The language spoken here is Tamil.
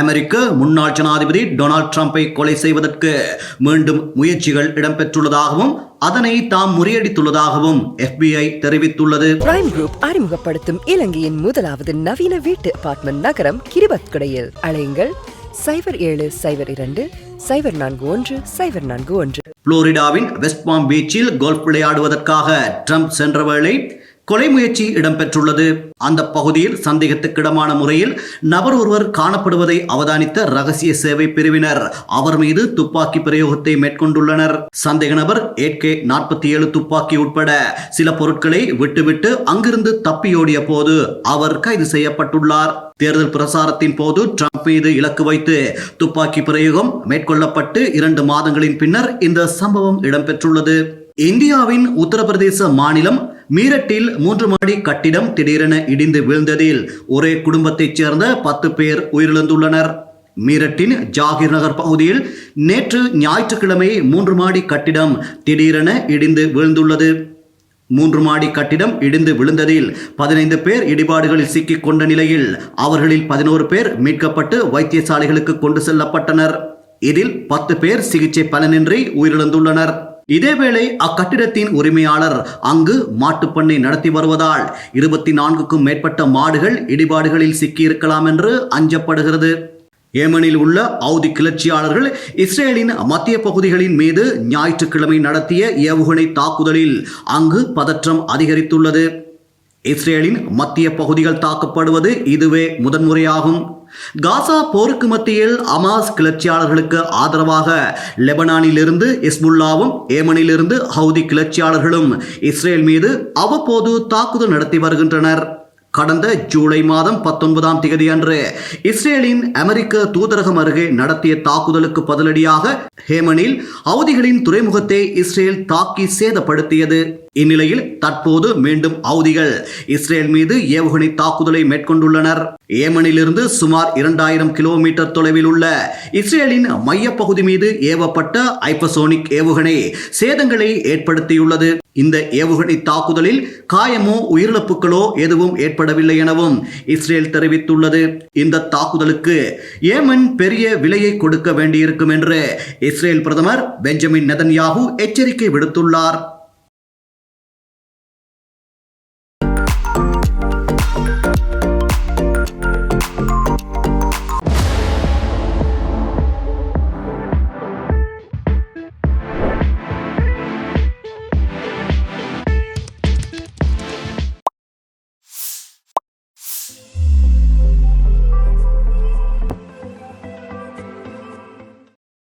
அமெரிக்க முன்னாள் ஜனாதிபதி டொனால்ட் ட்ரம்பை கொலை செய்வதற்கு மீண்டும் முயற்சிகள் இடம்பெற்றுள்ளதாகவும் அதனை தாம் முறியடித்துள்ளதாகவும் FBI தெரிவித்துள்ளது. பிரைம் குரூப் அறிமுகப்படுத்தும் இலங்கையின் முதலாவது நவீன வீட்டு அபார்ட்மெண்ட் நகரம் கிரிபத்குடையில். அழையுங்கள் சைபர் ஏழு சைபர் இரண்டு சைபர் நான்கு ஒன்று சைபர் நான்கு ஒன்று. புளோரிடாவின் வெஸ்ட்பாம் பீச்சில் கோல்ஃப் விளையாடுவதற்காக ட்ரம்ப் சென்ற வேளை கொலை முயற்சி இடம்பெற்றுள்ளது. அந்த பகுதியில் சந்தேகத்துக்கிடமான முறையில் நபர் ஒருவர் காணப்படுவதை அவதானித்த ரகசிய சேவை பிரிவினர். அவர் மீது துப்பாக்கி பிரயோகத்தை மேற்கொண்டுள்ளனர். சந்தேக நபர் ஏற்கே நாற்பத்தி ஏழு துப்பாக்கி உட்பட சில பொருட்களை விட்டுவிட்டு அங்கிருந்து தப்பியோடிய போது அவர் கைது செய்யப்பட்டுள்ளார். தேர்தல் பிரசாரத்தின் போது ட்ரம்ப் மீது இலக்கு வைத்து துப்பாக்கி பிரயோகம் மேற்கொள்ளப்பட்டு இரண்டு மாதங்களின் பின்னர் இந்த சம்பவம் இடம்பெற்றுள்ளது. இந்தியாவின் உத்தரப்பிரதேச மாநிலம் மீரட்டில் மூன்று மாடி கட்டிடம் திடீரென இடிந்து வீழ்ந்ததில் ஒரே குடும்பத்தைச் சேர்ந்த பத்து பேர் உயிரிழந்துள்ளனர். மீரட்டின் ஜாகிர் நகர் பகுதியில் நேற்று ஞாயிற்றுக்கிழமை மூன்று மாடி கட்டிடம் திடீரென இடிந்து வீழ்ந்துள்ளது. மூன்று மாடி கட்டிடம் இடிந்து விழுந்ததில் பதினைந்து பேர் இடிபாடுகளில் சிக்கிக் கொண்ட நிலையில் அவர்களில் பதினோரு பேர் மீட்கப்பட்டு வைத்தியசாலைகளுக்கு கொண்டு செல்லப்பட்டனர். இதில் பத்து பேர் சிகிச்சை பலனின்றி உயிரிழந்துள்ளனர். இதேவேளை அக்கட்டிடத்தின் உரிமையாளர் அங்கு மாட்டுப்பண்ணை நடத்தி வருவதால் இருபத்தி நான்குக்கும் மேற்பட்ட மாடுகள் இடிபாடுகளில் சிக்கியிருக்கலாம் என்று அஞ்சப்படுகிறது. ஏமனில் உள்ள அவுதி கிளர்ச்சியாளர்கள் இஸ்ரேலின் மத்திய பகுதிகளின் மீது ஞாயிற்றுக்கிழமை நடத்திய ஏவுகணை தாக்குதலில் அங்கு பதற்றம் அதிகரித்துள்ளது. இஸ்ரேலின் மத்திய பகுதிகள் தாக்கப்படுவது இதுவே முதன்முறையாகும். காசா போருக்கு மத்தியில் அமாஸ் கிளர்ச்சியாளர்களுக்கு ஆதரவாக லெபனானிலிருந்து இஸ்புல்லாவும் ஏமனிலிருந்து ஹவுதி கிளர்ச்சியாளர்களும் இஸ்ரேல் மீது அவ்வப்போது தாக்குதல் நடத்தி வருகின்றனர். கடந்த ஜூலை மாதம் பத்தொன்பதாம் தேதி அன்று இஸ்ரேலின் அமெரிக்க தூதரகம் அருகே நடத்திய தாக்குதலுக்கு பதிலடியாக ஹேமனில் ஹவுதிகளின் துறைமுகத்தை இஸ்ரேல் தாக்கி சேதப்படுத்தியது. இந்நிலையில் தற்போது மீண்டும் ஹவுதிகள் இஸ்ரேல் மீது ஏவுகணை தாக்குதலை மேற்கொண்டுள்ளனர். ஏமனிலிருந்து சுமார் இரண்டாயிரம் கிலோமீட்டர் தொலைவில் உள்ள இஸ்ரேலின் மையப்பகுதி மீது ஏவப்பட்ட ஐப்பசோனிக் ஏவுகணை சேதங்களை ஏற்படுத்தியுள்ளது. இந்த ஏவுகணை தாக்குதலில் காயமோ உயிரிழப்புகளோ எதுவும் ஏற்படவில்லை எனவும் இஸ்ரேல் தெரிவித்துள்ளது. இந்த தாக்குதலுக்கு ஏமன் பெரிய விலையை கொடுக்க வேண்டியிருக்கும் என்று இஸ்ரேல் பிரதமர் பெஞ்சமின் நெதன்யாகு எச்சரிக்கை விடுத்துள்ளார்.